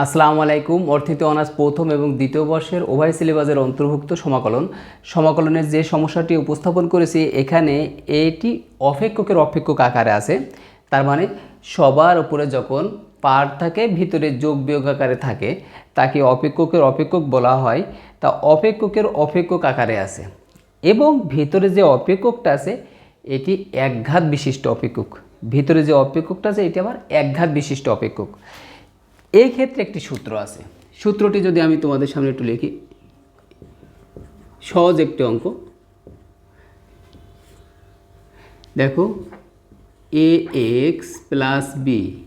আসসালামু আলাইকুম। অর্থিত অনার্স প্রথম এবং দ্বিতীয় বর্ষের উভয় সিলেবাসের অন্তর্ভুক্ত সমাকলন। সমাকলনের যে সমস্যাটি উপস্থাপন করেছি, এখানে এটি অপেক্ষকের অপেক্ষক আকারে আছে। তার মানে সবার উপরে যখন পার থাকে, ভিতরে যোগ বিয়োগ আকারে থাকে, তাকে অপেক্ষকের অপেক্ষক বলা হয়। তা অপেক্ষকের অপেক্ষক আকারে আছে এবং ভিতরে যে অপেক্ষকটা আছে, এটি একঘাত বিশিষ্ট অপেক্ষক। ভিতরে যে অপেক্ষকটা আছে, এটি আবার একঘাত বিশিষ্ট অপেক্ষক। এই ক্ষেত্রে একটি সূত্র আছে। সূত্রটি যদি আমি তোমাদের সামনে একটু লিখি। সহজ একটি অঙ্ক। দেখো, A x plus B.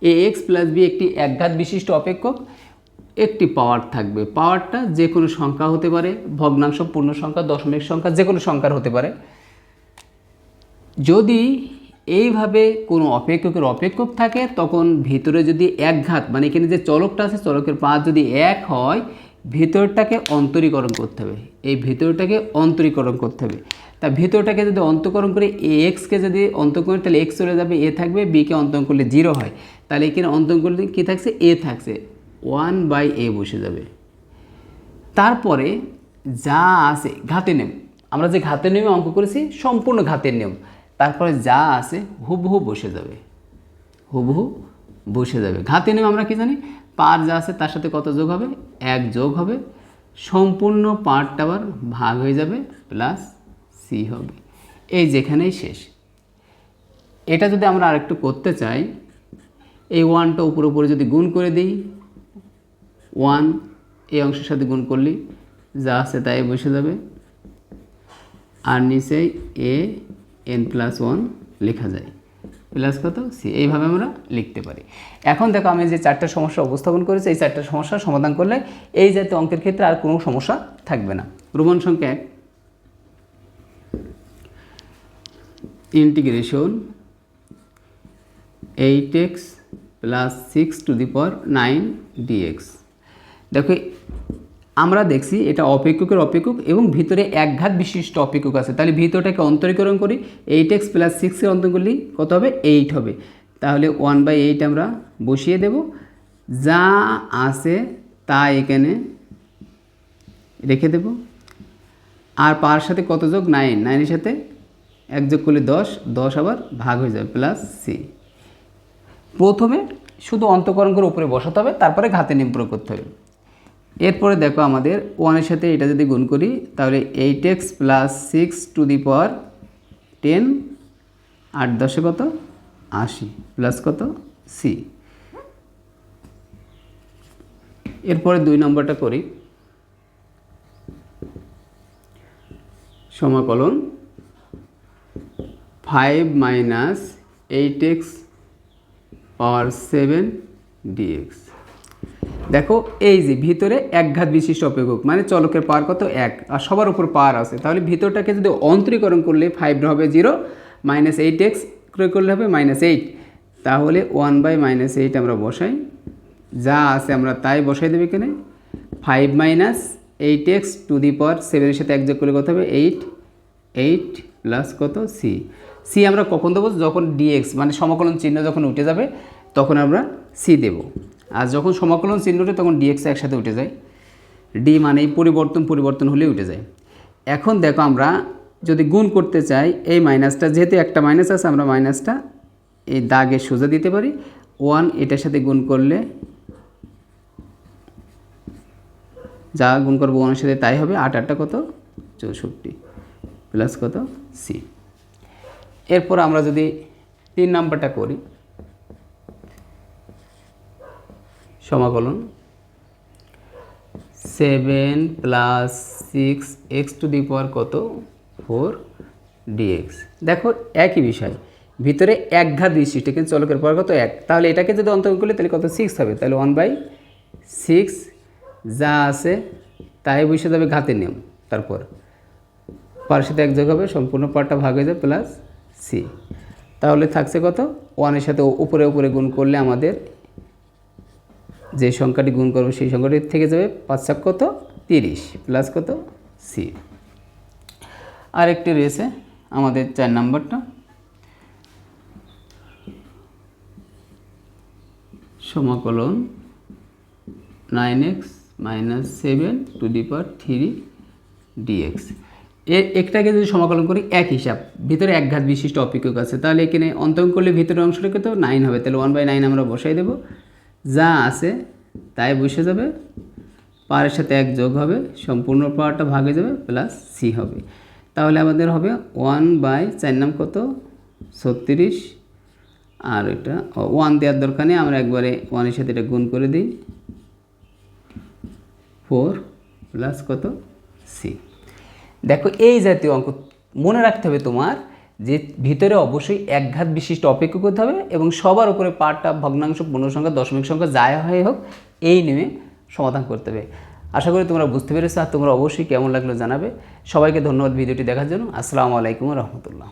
A x plus B একটি একঘাত বিশিষ্ট অপেক্ষক। একটি পাওয়ার থাকবে। পাওয়ারটা যে কোনো সংখ্যা হতে পারে, ভগ্নাংশ পূর্ণ সংখ্যা দশমিক সংখ্যা যে কোনো সংখ্যার হতে পারে। যদি এইভাবে কোনো অপেক্ষকের অপেক্ষক থাকে, তখন ভিতরে যদি একঘাত মানে এখানে যে চলকটা আছে, চলকের পাঁচ যদি এক হয়, ভিতরটাকে অন্তরীকরণ করতে হবে। এই ভিতরটাকে অন্তরীকরণ করতে হবে। তা ভিতরটাকে যদি অন্তকরণ করে এ এক্সকে যদি অন্তকরণ করি, তাহলে এক্স চলে যাবে, এ থাকবে বিকে অন্তকরণ করলে জিরো হয়। তাহলে এখানে অন্তকরণ করলে কী থাকছে? এ থাকছে। ওয়ান বাই এ বসে যাবে। তারপরে যা আছে ঘাতে নিয়ম। আমরা যে ঘাতের নিয়মে অঙ্ক করেছি, সম্পূর্ণ ঘাতের নিয়ম। তারপরে যা আছে হুবহু বসে যাবে। হুবহু বসে যাবে। ঘাতে নিয়ম আমরা কি জানি? পার যা আছে তার সাথে কত যোগ হবে? এক যোগ হবে। সম্পূর্ণ পার্টটা আবার ভাগ হয়ে যাবে, প্লাস সি হবে। এই যেখানেই শেষ। এটা যদি আমরা আরেকটু করতে চাই, এই ওয়ানটা উপরে উপরে যদি গুণ করে দিই, ওয়ান এই অংশের সাথে গুণ করলে, যা আছে তাই বসে যাবে। আর নিচে এ এন প্লাস ওয়ান লেখা যায়। প্লাস কত? সি এইভাবে আমরা লিখতে পারি। এখন দেখো আমি যে চারটা সমস্যা উপস্থাপন করেছি, এই চারটা সমস্যার সমাধান করলে এই জাতীয় অঙ্কের ক্ষেত্রে আর কোনো সমস্যা থাকবে না। রোমান সংখ্যা এক। Integration eight x plus six to the power nine dx দেখো আমরা দেখছি এটা অপেক্ষকের অপেক্ষক এবং ভিতরে একঘাত বিশিষ্ট অপেক্ষক আছে। তাহলে ভিতরটাকে অন্তরীকরণ করি এইট এক্স প্লাস সিক্সের অন্তর করলেই কত হবে? এইট হবে। তাহলে ওয়ান বাই এইট আমরা বসিয়ে দেব। যা আছে তা এখানে রেখে দেব। আর পার সাথে কত যোগ? নাইন নাইনের সাথে এক যোগ করলে দশ। দশ আবার ভাগ হয়ে যাবে প্লাস সি প্রথমে শুধু অন্তকরণ করে উপরে বসাতে হবে, তারপরে ঘাতে নিয়ম প্রয়োগ করতে হবে। এরপরে দেখো আমাদের ওয়ানের সাথে এটা যদি গুণ করি, তাহলে eight x plus six to the power ten আট দশে কত? আশি প্লাস কত? সি এরপরে দুই নম্বরটা করি। সমাকলন five minus eight x power seven dx দেখো, এই যে ভিতরে একঘাত বিশিষ্ট অপেক্ষক মানে চলকের পার কত? এক। আর সবার উপর পার আছে। তাহলে ভিতরটাকে যদি অন্তরীকরণ করলে ফাইভ হবে জিরো মাইনাস এইট এক্স ক্রয় করলে হবে মাইনাস এইট তাহলে ওয়ান বাই মাইনাস এইট আমরা বসাই। যা আছে আমরা তাই বসাই দেবে এখানে। Five minus eight x to the power সেভেনের সাথে এক যোগ করলে কত হবে? এইট এইট প্লাস কত? সি সি আমরা কখন দেবো? যখন ডিএক্স মানে সমকলন চিহ্ন যখন উঠে যাবে, তখন আমরা সি দেব। যখন সমাকলন চিহ্ন উঠে তখন ডিএক্স একসাথে উঠে যায়। ডি মানে পরিবর্তন পরিবর্তন হলে উঠে যায়। এখন দেখো আমরা যদি গুণ করতে চাই, এই মাইনাসটা যেহেতু একটা মাইনাস আছে, আমরা মাইনাসটা এই দাগে সোজা দিতে পারি। ওয়ান এটার সাথে গুণ করলে যা গুণ করব ওয়ানের সাথে তাই হবে, আট আটটা কত? চৌষট্টি প্লাস কত? সি এরপর আমরা যদি তিন নাম্বারটা করি সমাকলন। Seven plus six x to the power কত? ফোর ডিএক্স দেখো, একই বিষয়। ভিতরে এক ঘাত কিন্তু চলকের পর কত? এক। তাহলে এটাকে যদি অন্তর্গত করলে তাহলে কত? সিক্স হবে। তাহলে ওয়ান বাই সিক্স যা আছে, তাই বসে যাবে ঘাতের নিয়ম। তারপর পার সাথে এক যোগ হবে, সম্পূর্ণ পারটা ভাগ হয়ে যাবে প্লাস সি তাহলে থাকছে কত? ওয়ানের সাথে উপরে উপরে গুণ করলে আমাদের যে সংখ্যাটি গুণ করব সেই সংখ্যাটি থেকে যাবে পাঁচ চাক কত? তিরিশ প্লাস কত? সি। আরেকটি রয়েছে আমাদের চার নাম্বারটা। সমাকলন nine x minus seven to the power three dx এর একটাকে যদি সমাকলন করি এক হিসাব, ভিতরে এক ঘাত বিশিষ্ট অপেক্ষক আছে, তাহলে এখানে অন্তরঙ্গ করলে ভিতরের অংশটাকে তো নাইন হবে, তাহলে ওয়ান বাই নাইন আমরা বসাই দেবো। যা আছে তাই বসে যাবে। পাওয়ারের সাথে এক যোগ হবে, সম্পূর্ণ পাওয়ারটা ভাগে যাবে প্লাস সি হবে। তাহলে আমাদের হবে ওয়ান বাই চার নাম কত? ছত্রিশ। আর এটা ওয়ান দেওয়ার দরকার নেই, আমরা একবারে ওয়ানের সাথে এটা গুণ করে দিই। ফোর প্লাস কত? সি দেখো এই জাতীয় অঙ্ক মনে রাখতে হবে তোমার যে ভিতরে অবশ্যই একঘাত বিশিষ্ট অপেক্ষা করতে হবে এবং সবার উপরে পার্টটা ভগ্নাংশ পূর্ণসংখ্যা, দশমিক সংখ্যা যায় হয়ে হোক, এই নিয়ে সমাধান করতে হবে। আশা করি তোমরা বুঝতে পেরেছ আর তোমরা অবশ্যই কেমন লাগল জানাবে। সবাইকে ধন্যবাদ ভিডিওটি দেখার জন্য। আসসালামু আলাইকুম রহমতুল্লাহ।